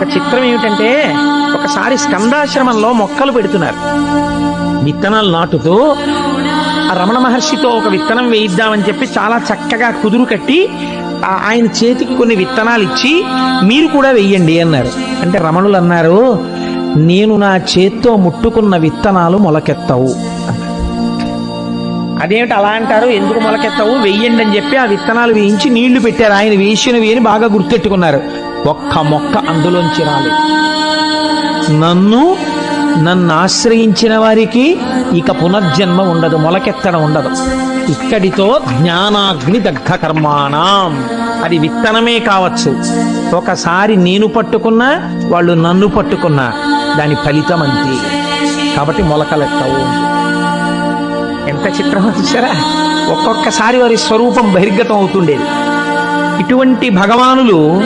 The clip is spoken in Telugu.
ఒక చిత్రం ఏమిటంటే ఒకసారి స్కందాశ్రమంలో మొక్కలు పెడుతున్నారు. విత్తనాలు నాటుతూ ఆ రమణ మహర్షితో ఒక విత్తనం వేయిద్దామని చెప్పి చాలా చక్కగా కుదురు కట్టి ఆ- ఆయన చేతికి కొన్ని విత్తనాలు ఇచ్చి మీరు కూడా వెయ్యండి అన్నారు. అంటే రమణులు అన్నారు నేను నా చేత్తో ముట్టుకున్న విత్తనాలు మొలకెత్తవు. అదేమిటి అలా అంటారు? ఎందుకు మొలకెత్తవు? వెయ్యండి అని చెప్పి ఆ విత్తనాలు వేయించి నీళ్ళు పెట్టారు. ఆయన వేసినవి అని బాగా గుర్తెట్టుకున్నారు. ఒక్క మొక్క అందులోంచి రాలి. నన్ను నన్ను ఆశ్రయించిన వారికి ఇక పునర్జన్మ ఉండదు మొలకెత్తడం ఉండదు. ఇక్కడితో జ్ఞానాగ్ని దగ్ధ కర్మాణం అది విత్తనమే కావచ్చు. ఒకసారి నేను పట్టుకున్నా వాళ్ళు నన్ను పట్టుకున్నా దాని ఫలితం అంతే. కాబట్టి మొలకలెత్తవు. ఎంత చిత్రం చూసారా ఒక్కొక్కసారి వారి స్వరూపం బహిర్గతం అవుతుండేది. ఇటువంటి భగవానులు